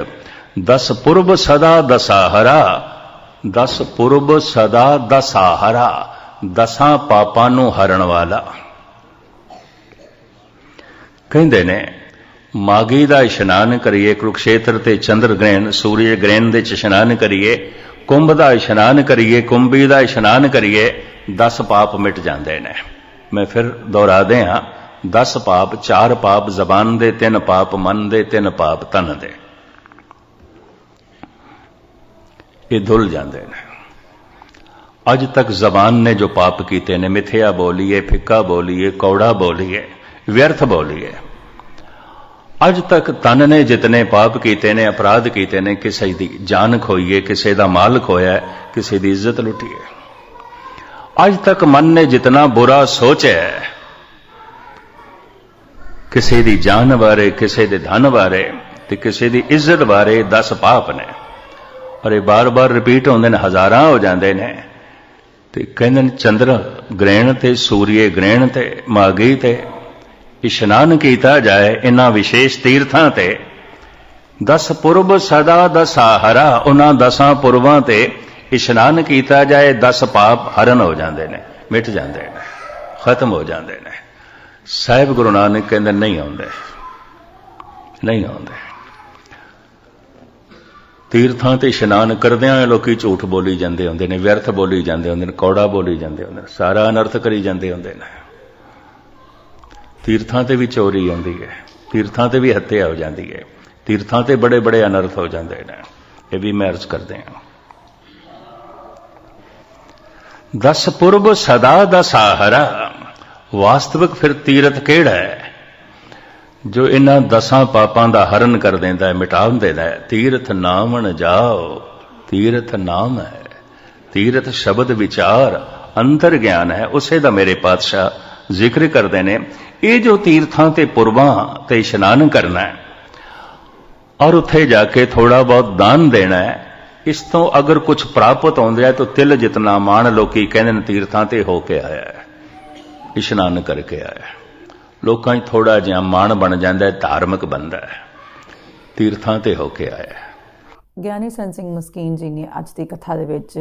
ਦਸ ਪੁਰਬ ਸਦਾ ਦਸਾਹਰਾ। ਦਸ ਪੁਰਬ ਸਦਾ ਦਸਾਹਰਾ, ਦਸਾਂ ਪਾਪਾਂ ਨੂੰ ਹਰਨ ਵਾਲਾ। ਕਹਿੰਦੇ ਨੇ, ਮਾਗੀ ਦਾ ਇਸ਼ਨਾਨ ਕਰੀਏ, ਕੁਰਕਸ਼ੇਤਰ ਤੇ ਚੰਦਰ ਗ੍ਰਹਿਣ, ਸੂਰਜ ਗ੍ਰਹਿਣ ਦੇ ਚ ਇਸ਼ਨਾਨ ਕਰੀਏ, ਕੁੰਭ ਦਾ ਇਸ਼ਨਾਨ ਕਰੀਏ, ਕੁੰਭੀ ਦਾ ਇਸ਼ਨਾਨ ਕਰੀਏ 10 ਪਾਪ ਮਿਟ ਜਾਂਦੇ ਨੇ। ਮੈਂ ਫਿਰ ਦੁਹਰਾਦੇ ਹਾਂ 10 ਪਾਪ ਚਾਰ ਪਾਪ ਜ਼ਬਾਨ ਦੇ, ਤਿੰਨ ਪਾਪ ਮਨ ਦੇ, ਤਿੰਨ ਪਾਪ ਤਨ ਦੇ। ਇਹ ਧੁੱਲ ਜਾਂਦੇ ਨੇ। ਅੱਜ ਤੱਕ ਜ਼ਬਾਨ ਨੇ ਜੋ ਪਾਪ ਕੀਤੇ ਨੇ, ਮਿਥਿਆ ਬੋਲੀਏ, ਫਿੱਕਾ ਬੋਲੀਏ, ਕੌੜਾ ਬੋਲੀਏ, ਵਿਅਰਥ ਬੋਲੀਏ। ਅੱਜ ਤੱਕ ਤਨ ਨੇ ਜਿਤਨੇ ਪਾਪ ਕੀਤੇ ਨੇ, ਅਪਰਾਧ ਕੀਤੇ ਨੇ, ਕਿਸੇ ਦੀ ਜਾਨ ਖੋਈਏ, ਕਿਸੇ ਦਾ ਮਾਲ ਖੋਇਆ, ਕਿਸੇ ਦੀ ਇੱਜ਼ਤ ਲੁੱਟੀਏ। ਅੱਜ ਤੱਕ ਮਨ ਨੇ ਜਿਤਨਾ ਬੁਰਾ ਸੋਚਿਆ ਕਿਸੇ ਦੀ ਜਾਨ ਬਾਰੇ, ਕਿਸੇ ਦੇ ਧਨ ਬਾਰੇ ਤੇ ਕਿਸੇ ਦੀ ਇੱਜ਼ਤ ਬਾਰੇ 10 ਪਾਪ ਨੇ। ਔਰ ਇਹ ਬਾਰ-ਬਾਰ ਰਿਪੀਟ ਹੁੰਦੇ ਨੇ, ਹਜ਼ਾਰਾਂ ਹੋ ਜਾਂਦੇ ਨੇ। ਤੇ ਕਹਿੰਦੇ ਨੇ, ਚੰਦਰ ਗ੍ਰਹਿਣ ਤੇ, ਸੂਰਯ ਗ੍ਰਹਿਣ ਤੇ ਮਾਗੀ ਤੇ, ਇਸ਼ਨਾਨ ਕੀਤਾ ਜਾਏ ਇਹਨਾਂ ਵਿਸ਼ੇਸ਼ ਤੀਰਥਾਂ ਤੇ। ਦਸ ਪੁਰਬ ਸਦਾ ਦਸਾਹਰਾ ਉਹਨਾਂ ਦਸਾਂ ਪੁਰਬਾਂ ਤੇ ਇਸ਼ਨਾਨ ਕੀਤਾ ਜਾਏ, ਦਸ ਪਾਪ ਹਰਨ ਹੋ ਜਾਂਦੇ ਨੇ, ਮਿਟ ਜਾਂਦੇ ਨੇ, ਖਤਮ ਹੋ ਜਾਂਦੇ ਨੇ। ਸਾਹਿਬ ਗੁਰੂ ਨਾਨਕ ਕਹਿੰਦੇ, ਨਹੀਂ ਆਉਂਦੇ ਨਹੀਂ ਆਉਂਦੇ। ਤੀਰਥਾਂ ਤੇ ਇਸ਼ਨਾਨ ਕਰਦਿਆਂ ਲੋਕੀ ਝੂਠ ਬੋਲੀ ਜਾਂਦੇ ਹੁੰਦੇ ਨੇ, ਵਿਅਰਥ ਬੋਲੀ ਜਾਂਦੇ ਹੁੰਦੇ ਨੇ, ਕੌੜਾ ਬੋਲੀ ਜਾਂਦੇ ਹੁੰਦੇ ਨੇ, ਸਾਰਾ ਅਨਰਥ ਕਰੀ ਜਾਂਦੇ ਹੁੰਦੇ ਨੇ। ਤੀਰਥਾਂ ਤੇ ਵੀ ਚੋਰੀ ਆਉਂਦੀ ਹੈ, ਤੀਰਥਾਂ ਤੇ ਵੀ ਹੱਤਿਆ ਹੋ ਜਾਂਦੀ ਹੈ, ਤੀਰਥਾਂ ਤੇ ਬੜੇ ਬੜੇ ਅਨਰਥ ਹੋ ਜਾਂਦੇ ਨੇ, ਇਹ ਵੀ ਮੈਂ ਅਰਜ਼ ਕਰਦੇ ਹਾਂ। ਦਸ ਪੁਰਬ ਸਦਾ ਦਸਾਹਰਾ ਵਾਸਤਵਿਕ ਫਿਰ ਤੀਰਥ ਕਿਹੜਾ ਹੈ? ਜੋ ਇਹਨਾਂ ਦਸਾਂ ਪਾਪਾਂ ਦਾ ਹਰਨ ਕਰ ਦਿੰਦਾ ਹੈ ਮਿਟਾ ਦਿੰਦਾ ਹੈ, ਤੀਰਥ ਨਾਮਣ ਜਾਓ, ਤੀਰਥ ਨਾਮ ਹੈ, ਤੀਰਥ ਸ਼ਬਦ ਵਿਚਾਰ ਅੰਤਰ ਗਿਆਨ ਹੈ, ਉਸੇ ਦਾ ਮੇਰੇ ਪਾਤਸ਼ਾਹ ਜ਼ਿਕਰ ਕਰਦੇ ਨੇ। ਇਹ ਜੋ ਤੀਰਥਾਂ ਤੇ ਪੁਰਬਾਂ ਤੇ ਇਸ਼ਨਾਨ ਕਰਨਾ ਹੈ, ਔਰ ਉੱਥੇ ਜਾ ਕੇ ਥੋੜਾ ਬਹੁਤ ਦਾਨ ਦੇਣਾ ਹੈ, ਇਸ ਤੋਂ ਅਗਰ ਕੁਝ ਪ੍ਰਾਪਤ ਹੁੰਦਾ ਹੈ, ਤਾਂ ਤਿਲ ਜਿਤਨਾ ਮਾਣ ਲੋਕੀ ਕਹਿੰਦੇ ਨੇ ਤੀਰਥਾਂ ਤੇ ਹੋ ਕੇ ਆਇਆ ਹੈ, ਇਸ਼ਨਾਨ ਕਰਕੇ ਆਇਆ ਹੈ। ਲੋਕਾਂ 'ਚ ਥੋੜਾ ਜਿਹਾ ਮਾਣ ਬਣ ਜਾਂਦਾ ਹੈ ਧਾਰਮਿਕ ਬੰਦਾ ਹੈ। ਤੀਰਥਾਂ ਤੇ ਹੋ ਕੇ ਆਇਆ ਹੈ। ਗਿਆਨੀ ਸੰਤ ਸਿੰਘ ਮਸਕੀਨ ਜੀ ਨੇ ਅੱਜ ਦੀ ਕਥਾ ਦੇ ਵਿੱਚ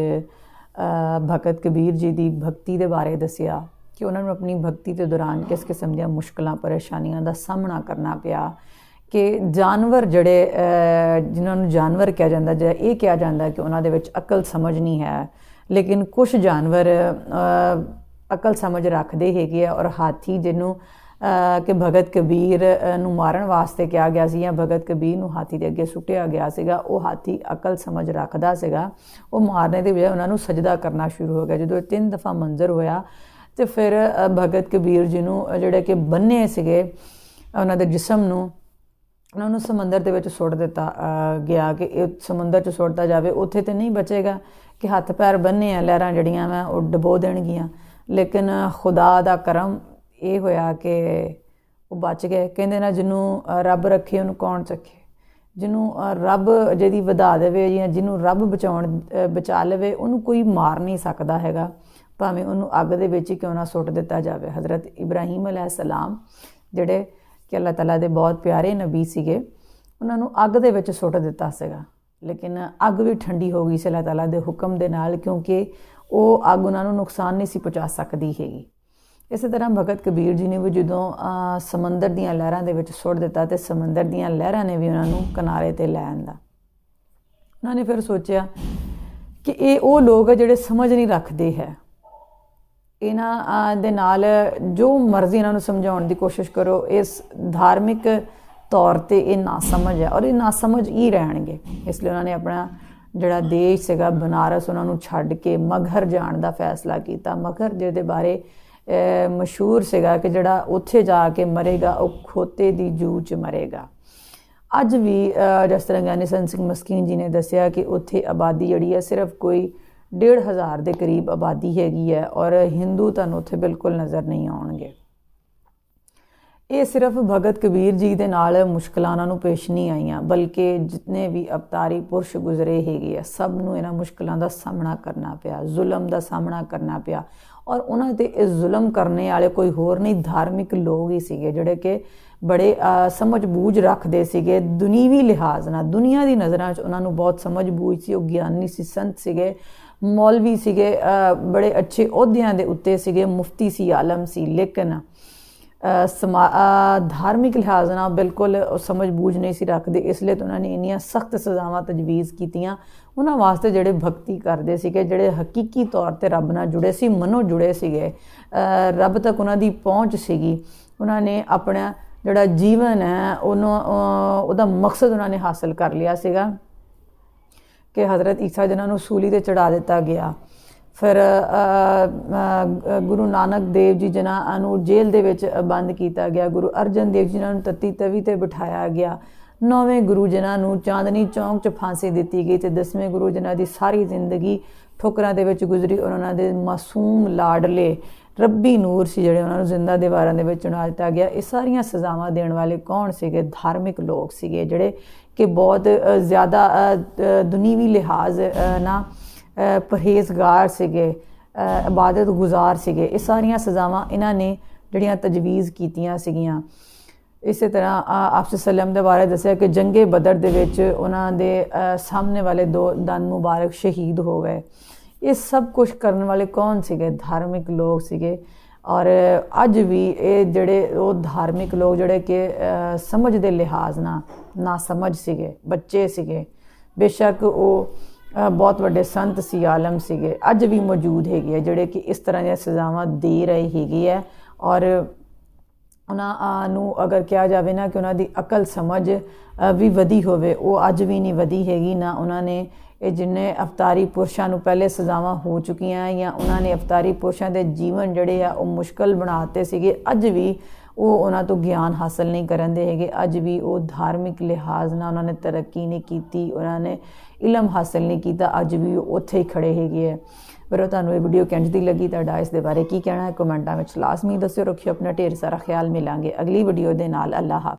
ਭਗਤ ਕਬੀਰ ਜੀ ਦੀ ਭਗਤੀ ਦੇ ਬਾਰੇ ਦੱਸਿਆ ਕਿ ਉਹਨਾਂ ਨੂੰ ਆਪਣੀ ਭਗਤੀ ਦੇ ਦੌਰਾਨ ਕਿਸ ਕਿਸਮ ਦੀਆਂ ਮੁਸ਼ਕਲਾਂ ਪਰੇਸ਼ਾਨੀਆਂ ਦਾ ਸਾਹਮਣਾ ਕਰਨਾ ਪਿਆ ਕਿ ਜਾਨਵਰ ਜਿਹੜੇ ਅ, ਜਿਨ੍ਹਾਂ ਨੂੰ ਜਾਨਵਰ ਕਿਹਾ ਜਾਂਦਾ ਜਾਂ ਇਹ ਕਿਹਾ ਜਾਂਦਾ ਕਿ ਉਹਨਾਂ ਦੇ ਵਿੱਚ ਅਕਲ ਸਮਝ ਨਹੀਂ ਹੈ ਲੇਕਿਨ ਕੁਝ ਜਾਨਵਰ ਅ, ਅਕਲ ਸਮਝ ਰੱਖਦੇ ਹੈਗੇ ਆ ਔਰ ਹਾਥੀ ਜਿਹਨੂੰ ਕਿ ਭਗਤ ਕਬੀਰ ਨੂੰ ਮਾਰਨ ਵਾਸਤੇ ਕਿਹਾ ਗਿਆ ਸੀ ਜਾਂ ਭਗਤ ਕਬੀਰ ਨੂੰ ਹਾਥੀ ਦੇ ਅੱਗੇ ਸੁੱਟਿਆ ਗਿਆ ਸੀਗਾ, ਉਹ ਹਾਥੀ ਅਕਲ ਸਮਝ ਰੱਖਦਾ ਸੀਗਾ। ਉਹ ਮਾਰਨੇ ਦੇ ਬਜਾਏ ਉਹਨਾਂ ਨੂੰ ਸਜਦਾ ਕਰਨਾ ਸ਼ੁਰੂ ਹੋ ਗਿਆ। ਜਦੋਂ ਇਹ ਤਿੰਨ ਦਫਾ ਮੰਜ਼ਰ ਹੋਇਆ ਤੇ ਫਿਰ ਭਗਤ ਕਬੀਰ ਜੀ ਨੂੰ ਜਿਹੜੇ ਕਿ ਬੰਨੇ ਸੀਗੇ ਉਹਨਾਂ ਦੇ ਜਿਸਮ ਨੂੰ, ਉਹਨਾਂ ਨੂੰ ਸਮੁੰਦਰ ਦੇ ਵਿੱਚ ਸੁੱਟ ਦਿੱਤਾ ਗਿਆ ਕਿ ਇਹ ਸਮੁੰਦਰ 'ਚ ਸੁੱਟਦਾ ਜਾਵੇ, ਉੱਥੇ ਤੇ ਨਹੀਂ ਬਚੇਗਾ ਕਿ ਹੱਥ ਪੈਰ ਬੰਨੇ ਆ, ਲਹਿਰਾਂ ਜੜੀਆਂ ਵਾ, ਉਹ ਡਬੋ ਦੇਣਗੀਆਂ। ਲੇਕਿਨ ਖੁਦਾ ਦਾ ਕਰਮ ਇਹ ਹੋਇਆ ਕਿ ਉਹ ਬਚ ਗਏ। ਕਹਿੰਦੇ ਨਾ ਜਿਹਨੂੰ ਰੱਬ ਰੱਖੇ ਉਹਨੂੰ ਕੌਣ ਚੱਕੇ? ਜਿਹਨੂੰ ਰੱਬ ਜਿਹਦੀ ਵਧਾ ਦੇਵੇ ਜਾਂ ਜਿਹਨੂੰ ਰੱਬ ਬਚਾਉਣ ਬਚਾ ਲਵੇ, ਉਹਨੂੰ ਕੋਈ ਮਾਰ ਨਹੀਂ ਸਕਦਾ ਹੈਗਾ। ਭਾਵੇਂ ਉਹਨੂੰ ਅੱਗ ਦੇ ਵਿੱਚ ਹੀ ਕਿਉਂ ਨਾ ਸੁੱਟ ਦਿੱਤਾ ਜਾਵੇ। ਹਜ਼ਰਤ ਇਬਰਾਹੀਮ ਅਲੈਹਿਸਲਾਮ ਜਿਹੜੇ ਕਿ ਅੱਲਾਹ ਤਾਲਾ ਦੇ ਬਹੁਤ ਪਿਆਰੇ ਨਬੀ ਸੀਗੇ, ਉਹਨਾਂ ਨੂੰ ਅੱਗ ਦੇ ਵਿੱਚ ਸੁੱਟ ਦਿੱਤਾ ਸੀਗਾ। ਲੇਕਿਨ ਅੱਗ ਵੀ ਠੰਡੀ ਹੋ ਗਈ ਸੀ ਅੱਲਾਹ ਤਾਲਾ ਦੇ ਹੁਕਮ ਦੇ ਨਾਲ, ਕਿਉਂਕਿ ਉਹ ਅੱਗ ਉਹਨਾਂ ਨੂੰ ਨੁਕਸਾਨ ਨਹੀਂ ਸੀ ਪਹੁੰਚਾ ਸਕਦੀ ਹੈਗੀ। ਇਸੇ ਤਰ੍ਹਾਂ ਭਗਤ ਕਬੀਰ ਜੀ ਨੇ ਵੀ ਜਦੋਂ ਸਮੁੰਦਰ ਦੀਆਂ ਲਹਿਰਾਂ ਦੇ ਵਿੱਚ ਸੁੱਟ ਦਿੱਤਾ ਤੇ ਸਮੁੰਦਰ ਦੀਆਂ ਲਹਿਰਾਂ ਨੇ ਵੀ ਉਹਨਾਂ ਨੂੰ ਕਿਨਾਰੇ ਤੇ ਲੈ ਆਂਦਾ। ਉਹਨਾਂ ਨੇ ਫਿਰ ਸੋਚਿਆ ਕਿ ਇਹ ਉਹ ਲੋਕ ਆ ਜਿਹੜੇ ਸਮਝ ਨਹੀਂ ਰੱਖਦੇ ਹੈ। ਇਹਨਾਂ ਦੇ ਨਾਲ ਜੋ ਮਰਜ਼ੀ ਇਹਨਾਂ ਨੂੰ ਸਮਝਾਉਣ ਦੀ ਕੋਸ਼ਿਸ਼ ਕਰੋ, ਇਸ ਧਾਰਮਿਕ ਤੌਰ ਤੇ ਇਹ ਨਾ ਸਮਝ ਹੈ ਔਰ ਇਹ ਨਾ ਸਮਝ ਹੀ ਰਹਿਣਗੇ। ਇਸ ਲਈ ਉਹਨਾਂ ਨੇ ਆਪਣਾ ਜਿਹੜਾ ਦੇਸ਼ ਸੀਗਾ, ਬਨਾਰਸ, ਉਹਨਾਂ ਨੂੰ ਛੱਡ ਕੇ ਮਗਹਰ ਜਾਣ ਦਾ ਫੈਸਲਾ ਕੀਤਾ। ਮਗਹਰ ਜਿਹਦੇ ਬਾਰੇ ਮਸ਼ਹੂਰ ਸੀਗਾ ਕਿ ਜਿਹੜਾ ਉੱਥੇ ਜਾ ਕੇ ਮਰੇਗਾ, ਉਹ ਖੋਤੇ ਦੀ ਜੂ ਚ ਮਰੇਗਾ। ਅੱਜ ਵੀ ਜਿਸ ਤਰ੍ਹਾਂ ਗਿਆਨੀ ਸੰਤ ਸਿੰਘ ਮਸਕੀਨ ਜੀ ਨੇ ਦੱਸਿਆ ਕਿ ਉੱਥੇ ਆਬਾਦੀ ਜਿਹੜੀ ਹੈ ਸਿਰਫ ਕੋਈ 1.5 ਦੇ ਕਰੀਬ ਆਬਾਦੀ ਹੈਗੀ ਹੈ ਔਰ ਹਿੰਦੂ ਤੁਹਾਨੂੰ ਉੱਥੇ ਬਿਲਕੁਲ ਨਜ਼ਰ ਨਹੀਂ ਆਉਣਗੇ। ਇਹ ਸਿਰਫ ਭਗਤ ਕਬੀਰ ਜੀ ਦੇ ਨਾਲ ਮੁਸ਼ਕਲਾਂ ਉਹਨਾਂ ਨੂੰ ਪੇਸ਼ ਨਹੀਂ ਆਈਆਂ, ਬਲਕਿ ਜਿਤਨੇ ਵੀ ਅਵਤਾਰੀ ਪੁਰਸ਼ ਗੁਜ਼ਰੇ ਹੈਗੇ ਆ, ਸਭ ਨੂੰ ਇਹਨਾਂ ਮੁਸ਼ਕਲਾਂ ਦਾ ਸਾਹਮਣਾ ਕਰਨਾ ਪਿਆ, ਜ਼ੁਲਮ ਦਾ ਸਾਹਮਣਾ ਕਰਨਾ ਪਿਆ। ਔਰ ਉਹਨਾਂ ਤੇ ਇਹ ਜ਼ੁਲਮ ਕਰਨੇ ਵਾਲੇ ਕੋਈ ਹੋਰ ਨਹੀਂ, ਧਾਰਮਿਕ ਲੋਕ ਹੀ ਸੀਗੇ ਜਿਹੜੇ ਕਿ ਬੜੇ ਸਮਝ ਬੂਝ ਰੱਖਦੇ ਸੀਗੇ ਦੁਨੀਵੀ ਲਿਹਾਜ਼ ਨਾਲ। ਦੁਨੀਆ ਦੀ ਨਜ਼ਰਾਂ 'ਚ ਉਹਨਾਂ ਨੂੰ ਬਹੁਤ ਸਮਝ ਬੂਝ ਸੀ, ਉਹ ਗਿਆਨੀ ਸੀ, ਸੰਤ ਸੀਗੇ, ਮੌਲਵੀ ਸੀਗੇ ਬੜੇ ਅੱਛੇ ਅਹੁਦਿਆਂ ਦੇ ਉੱਤੇ ਸੀਗੇ, ਮੁਫਤੀ ਸੀ, ਆਲਮ ਸੀ, ਲੇਕਿਨ ਸਮਾ- ਧਾਰਮਿਕ ਲਿਹਾਜ਼ ਨਾਲ ਬਿਲਕੁਲ ਸਮਝ ਬੂਝ ਨਹੀਂ ਸੀ ਰੱਖਦੇ, ਇਸ ਲਈ ਤਾਂ ਉਹਨਾਂ ਨੇ ਇੰਨੀਆਂ ਸਖਤ ਸਜ਼ਾਵਾਂ ਤਜਵੀਜ਼ ਕੀਤੀਆਂ। ਉਹਨਾਂ ਵਾਸਤੇ ਜਿਹੜੇ ਭਗਤੀ ਕਰਦੇ ਸੀਗੇ, ਜਿਹੜੇ ਹਕੀਕੀ ਤੌਰ ਤੇ ਰੱਬ ਨਾਲ ਜੁੜੇ ਸੀ, ਮਨੋਂ ਜੁੜੇ ਸੀਗੇ ਰੱਬ ਤੱਕ ਉਹਨਾਂ ਦੀ ਪਹੁੰਚ ਸੀਗੀ। ਉਹਨਾਂ ਨੇ ਆਪਣਾ ਜਿਹੜਾ ਜੀਵਨ ਹੈ, ਉਹਨੂੰ ਉਹਦਾ ਮਕਸਦ ਉਹਨਾਂ ਨੇ ਹਾਸਲ ਕਰ ਲਿਆ ਸੀਗਾ ਕਿ ਹਜ਼ਰਤ ਈਸਾ ਜਿਨ੍ਹਾਂ ਨੂੰ ਸੂਲੀ ਤੇ ਚੜਾ ਦਿੱਤਾ ਗਿਆ। ਫਿਰ ਗੁਰੂ ਨਾਨਕ ਦੇਵ ਜੀ ਜਿਨ੍ਹਾਂ ਨੂੰ ਜੇਲ੍ਹ ਦੇ ਵਿੱਚ ਬੰਦ ਕੀਤਾ ਗਿਆ ਗੁਰੂ ਅਰਜਨ ਦੇਵ ਜੀ ਜਿਨ੍ਹਾਂ ਨੂੰ ਤੱਤੀ ਤਵੀ ਤੇ ਬਿਠਾਇਆ ਗਿਆ ਨੌਵੇਂ ਗੁਰੂ ਜਿਨ੍ਹਾਂ ਨੂੰ ਚਾਂਦਨੀ ਚੌਂਕ 'ਚ ਫਾਂਸੀ ਦਿੱਤੀ ਗਈ ਤੇ ਦਸਵੇਂ ਗੁਰੂ ਜਿਨ੍ਹਾਂ ਦੀ ਸਾਰੀ ਜ਼ਿੰਦਗੀ ਠੋਕਰਾਂ ਦੇ ਵਿੱਚ ਗੁਜ਼ਰੀ ਔਰ ਉਹਨਾਂ ਦੇ ਮਾਸੂਮ ਲਾਡਲੇ ਰੱਬੀ ਨੂਰ ਸੀ ਜਿਹੜੇ ਉਹਨਾਂ ਨੂੰ ਜ਼ਿੰਦਾ ਦੀਵਾਰਾਂ ਦੇ ਵਿੱਚ ਚੁਣਾ ਦਿੱਤਾ ਗਿਆ। ਇਹ ਸਾਰੀਆਂ ਸਜ਼ਾਵਾਂ ਦੇਣ ਵਾਲੇ ਕੌਣ ਸੀਗੇ? ਧਾਰਮਿਕ ਲੋਕ ਸੀਗੇ ਜਿਹੜੇ ਕਿ ਬਹੁਤ ਜ਼ਿਆਦਾ ਅ, ਦੁਨੀਵੀ ਲਿਹਾਜ਼ ਨਾ ਪਰਹੇਜ਼ਗਾਰ ਸੀਗੇ ਇਬਾਦਤ ਗੁਜ਼ਾਰ ਸੀਗੇ। ਇਹ ਸਾਰੀਆਂ ਸਜ਼ਾਵਾਂ ਇਹਨਾਂ ਨੇ ਜਿਹੜੀਆਂ ਤਜਵੀਜ਼ ਕੀਤੀਆਂ ਸੀਗੀਆਂ। ਇਸੇ ਤਰ੍ਹਾਂ, ਆ- ਆਪ ਸੱਲਮ ਦੇ ਬਾਰੇ ਦੱਸਿਆ ਕਿ ਜੰਗੇ ਬਦਰ ਦੇ ਵਿੱਚ ਉਹਨਾਂ ਦੇ ਸਾਹਮਣੇ ਵਾਲੇ ਦੋ ਦਨ ਮੁਬਾਰਕ ਸ਼ਹੀਦ ਹੋ ਗਏ। ਇਹ ਸਭ ਕੁਝ ਕਰਨ ਵਾਲੇ ਕੌਣ ਸੀਗੇ? ਧਾਰਮਿਕ ਲੋਕ ਸੀਗੇ। ਔਰ ਅੱਜ ਵੀ ਇਹ ਜਿਹੜੇ, ਉਹ ਧਾਰਮਿਕ ਲੋਕ ਜਿਹੜੇ ਕਿ ਸਮਝ ਦੇ ਲਿਹਾਜ਼ ਨਾਲ ਨਾ ਸਮਝ ਸੀਗੇ, ਬੱਚੇ ਸੀਗੇ। ਬੇਸ਼ੱਕ ਉਹ ਬਹੁਤ ਵੱਡੇ ਸੰਤ ਸੀ, ਆਲਮ ਸੀਗੇ, ਅੱਜ ਵੀ ਮੌਜੂਦ ਹੈਗੇ ਆ, ਜਿਹੜੇ ਕਿ ਇਸ ਤਰ੍ਹਾਂ ਦੀਆਂ ਸਜ਼ਾਵਾਂ ਦੇ ਰਹੇ ਹੈਗੇ ਆ। ਔਰ ਉਹਨਾਂ ਨੂੰ ਅਗਰ ਕਿਹਾ ਜਾਵੇ ਨਾ ਕਿ ਉਹਨਾਂ ਦੀ ਅਕਲ ਸਮਝ ਵੀ ਵਧੀ ਹੋਵੇ, ਉਹ ਅੱਜ ਵੀ ਨਹੀਂ ਵਧੀ ਹੈਗੀ। ਨਾ ਉਹਨਾਂ ਨੇ ਇਹ ਜਿੰਨੇ ਅਵਤਾਰੀ ਪੁਰਸ਼ਾਂ ਨੂੰ ਪਹਿਲੇ ਸਜ਼ਾਵਾਂ ਹੋ ਚੁੱਕੀਆਂ ਜਾਂ ਉਹਨਾਂ ਨੇ ਅਵਤਾਰੀ ਪੁਰਸ਼ਾਂ ਦੇ ਜੀਵਨ ਜਿਹੜੇ ਆ, ਉਹ ਮੁਸ਼ਕਲ ਬਣਾਤੇ ਸੀਗੇ, ਅੱਜ ਵੀ ਉਹ ਉਹਨਾਂ ਤੋਂ ਗਿਆਨ ਹਾਸਲ ਨਹੀਂ ਕਰਨ ਦੇ ਹੈਗੇ। ਅੱਜ ਵੀ ਉਹ ਧਾਰਮਿਕ ਲਿਹਾਜ਼ ਨਾਲ ਉਹਨਾਂ ਨੇ ਤਰੱਕੀ ਨਹੀਂ ਕੀਤੀ, ਉਹਨਾਂ ਨੇ ਇਲਮ ਹਾਸਲ ਨਹੀਂ ਕੀਤਾ, ਅੱਜ ਵੀ ਉਹ ਉੱਥੇ ਹੀ ਖੜੇ ਹੈਗੇ ਹੈ ਪਰ ਉਹ ਤੁਹਾਨੂੰ ਇਹ ਵੀਡੀਓ ਕਿੰਜ ਦੀ ਲੱਗੀ, ਤੁਹਾਡਾ ਇਸ ਦੇ ਬਾਰੇ ਕੀ ਕਹਿਣਾ ਹੈ? ਕਮੈਂਟਾਂ ਵਿੱਚ ਲਾਜ਼ਮੀ ਦੱਸਿਓ, ਰੱਖਿਓ ਆਪਣਾ ਢੇਰ ਸਾਰਾ ਖਿਆਲ, ਮਿਲਾਂਗੇ ਅਗਲੀ ਵੀਡੀਓ ਦੇ ਨਾਲ। ਅੱਲਾਹ ਹਾਫਿਜ਼।